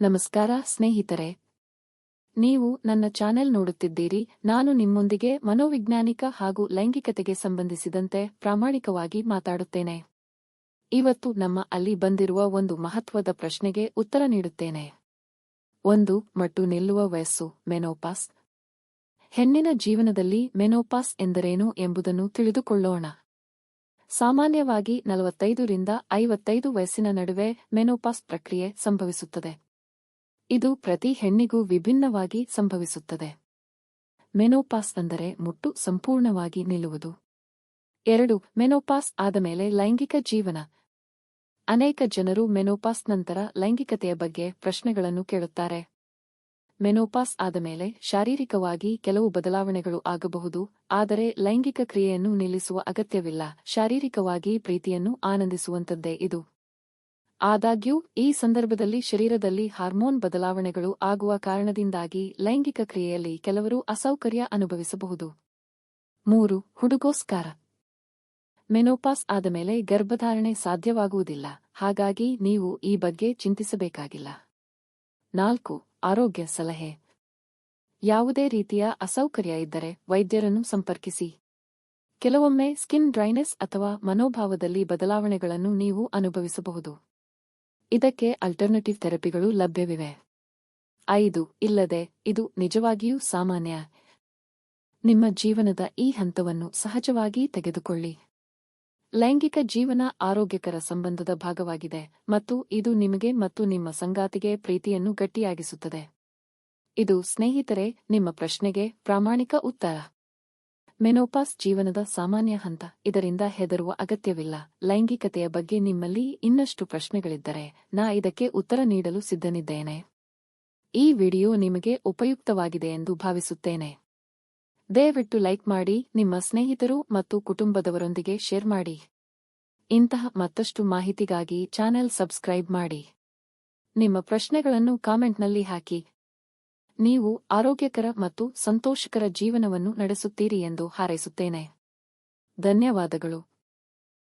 ನಮಸ್ಕಾರ ಸ್ನೇಹಿತರೆ. ನೀವು ನನ್ನ ಚಾನೆಲ್ ನೋಡುತ್ತಿದ್ದೀರಿ, ನಾನು ನಿಮ್ಮೊಂದಿಗೆ ಮನೋವಿಜ್ಞಾನಿಕ ಹಾಗೂ ಲೈಂಗಿಕತೆಗೆ ಸಂಬಂಧಿಸಿದಂತೆ ಪ್ರಾಮಾಣಿಕವಾಗಿ ಮಾತಾಡುತ್ತೇನೆ. ಇವತ್ತು ನಮ್ಮ ಅಲ್ಲಿ ಬಂದಿರುವ ಒಂದು ಮಹತ್ವದ ಪ್ರಶ್ನೆಗೆ ಉತ್ತರ ನೀಡುತ್ತೇನೆ. ಒಂದು, ಮಟ್ಟು ನಿಲ್ಲುವ ವಯಸ್ಸು, ಮೆನೋಪಾಸ್. ಹೆಣ್ಣಿನ ಜೀವನದಲ್ಲಿ ಮೆನೋಪಾಸ್ ಎಂದರೇನು ಎಂಬುದನ್ನು ತಿಳಿದುಕೊಳ್ಳೋಣ. ಸಾಮಾನ್ಯವಾಗಿ ನಲವತ್ತೈದರಿಂದ ಐವತ್ತೈದು ವಯಸ್ಸಿನ ನಡುವೆ ಮೆನೋಪಾಸ್ ಪ್ರಕ್ರಿಯೆ ಸಂಭವಿಸುತ್ತದೆ. ಇದು ಪ್ರತಿ ಹೆಣ್ಣಿಗೂ ವಿಭಿನ್ನವಾಗಿ ಸಂಭವಿಸುತ್ತದೆ. ಮೆನೋಪಾಸ್ ಅಂದರೆ ಮುಟ್ಟು ಸಂಪೂರ್ಣವಾಗಿ ನಿಲ್ಲುವುದು. ಎರಡು, ಮೆನೋಪಾಸ್ ಆದ ಮೇಲೆ ಲೈಂಗಿಕ ಜೀವನ. ಅನೇಕ ಜನರು ಮೆನೋಪಾಸ್ ನಂತರ ಲೈಂಗಿಕತೆಯ ಬಗ್ಗೆ ಪ್ರಶ್ನೆಗಳನ್ನು ಕೇಳುತ್ತಾರೆ. ಮೆನೋಪಾಸ್ ಆದ ಮೇಲೆ ಶಾರೀರಿಕವಾಗಿ ಕೆಲವು ಬದಲಾವಣೆಗಳು ಆಗಬಹುದು, ಆದರೆ ಲೈಂಗಿಕ ಕ್ರಿಯೆಯನ್ನು ನಿಲ್ಲಿಸುವ ಅಗತ್ಯವಿಲ್ಲ. ಶಾರೀರಿಕವಾಗಿ ಪ್ರೀತಿಯನ್ನು ಆನಂದಿಸುವಂತದ್ದೇ ಇದು. ಆದಾಗ್ಯೂ, ಈ ಸಂದರ್ಭದಲ್ಲಿ ಶರೀರದಲ್ಲಿ ಹಾರ್ಮೋನ್ ಬದಲಾವಣೆಗಳು ಆಗುವ ಕಾರಣದಿಂದಾಗಿ ಲೈಂಗಿಕ ಕ್ರಿಯೆಯಲ್ಲಿ ಕೆಲವರು ಅಸೌಕರ್ಯ ಅನುಭವಿಸಬಹುದು. ಮೂರು, ಹುಡುಗೋಸ್ಕಾರ. ಮೆನೋಪಾಸ್ ಆದಮೇಲೆ ಗರ್ಭಧಾರಣೆ ಸಾಧ್ಯವಾಗುವುದಿಲ್ಲ, ಹಾಗಾಗಿ ನೀವು ಈ ಬಗ್ಗೆ ಚಿಂತಿಸಬೇಕಾಗಿಲ್ಲ. ನಾಲ್ಕು, ಆರೋಗ್ಯ ಸಲಹೆ. ಯಾವುದೇ ರೀತಿಯ ಅಸೌಕರ್ಯ ಇದ್ದರೆ ವೈದ್ಯರನ್ನು ಸಂಪರ್ಕಿಸಿ. ಕೆಲವೊಮ್ಮೆ ಸ್ಕಿನ್ ಡ್ರೈನೆಸ್ ಅಥವಾ ಮನೋಭಾವದಲ್ಲಿ ಬದಲಾವಣೆಗಳನ್ನು ನೀವು ಅನುಭವಿಸಬಹುದು. ಇದಕ್ಕೆ ಅಲ್ಟರ್ನೇಟಿವ್ ಥೆರಪಿಗಳು ಲಭ್ಯವಿವೆ. ಐದು, ಇಲ್ಲದೆ ಇದು ನಿಜವಾಗಿಯೂ ಸಾಮಾನ್ಯ. ನಿಮ್ಮ ಜೀವನದ ಈ ಹಂತವನ್ನು ಸಹಜವಾಗಿ ತೆಗೆದುಕೊಳ್ಳಿ. ಲೈಂಗಿಕ ಜೀವನ ಆರೋಗ್ಯಕರ ಸಂಬಂಧದ ಭಾಗವಾಗಿದೆ ಮತ್ತು ಇದು ನಿಮಗೆ ಮತ್ತು ನಿಮ್ಮ ಸಂಗಾತಿಗೆ ಪ್ರೀತಿಯನ್ನು ಗಟ್ಟಿಯಾಗಿಸುತ್ತದೆ. ಇದು ಸ್ನೇಹಿತರೆ, ನಿಮ್ಮ ಪ್ರಶ್ನೆಗೆ ಪ್ರಾಮಾಣಿಕ ಉತ್ತರ. ಮೆನೋಪಾಸ್ ಜೀವನದ ಸಾಮಾನ್ಯ ಹಂತ. ಇದರಿಂದ ಹೆದರುವ ಅಗತ್ಯವಿಲ್ಲ. ಲೈಂಗಿಕತೆಯ ಬಗ್ಗೆ ನಿಮ್ಮಲ್ಲಿ ಇನ್ನಷ್ಟು ಪ್ರಶ್ನೆಗಳಿದ್ದರೆ ನಾ ಇದಕ್ಕೆ ಉತ್ತರ ನೀಡಲು ಸಿದ್ಧನಿದ್ದೇನೆ. ಈ ವಿಡಿಯೋ ನಿಮಗೆ ಉಪಯುಕ್ತವಾಗಿದೆ ಎಂದು ಭಾವಿಸುತ್ತೇನೆ. ದಯವಿಟ್ಟು ಲೈಕ್ ಮಾಡಿ, ನಿಮ್ಮ ಸ್ನೇಹಿತರು ಮತ್ತು ಕುಟುಂಬದವರೊಂದಿಗೆ ಶೇರ್ ಮಾಡಿ. ಇಂತಹ ಮತ್ತಷ್ಟು ಮಾಹಿತಿಗಾಗಿ ಚಾನೆಲ್ ಸಬ್ಸ್ಕ್ರೈಬ್ ಮಾಡಿ. ನಿಮ್ಮ ಪ್ರಶ್ನೆಗಳನ್ನು ಕಾಮೆಂಟ್ನಲ್ಲಿ ಹಾಕಿ. ನೀವು ಆರೋಗ್ಯಕರ ಮತ್ತು ಸಂತೋಷಕರ ಜೀವನವನ್ನು ನಡೆಸುತ್ತೀರಿ ಎಂದು ಹಾರೈಸುತ್ತೇನೆ. ಧನ್ಯವಾದಗಳು.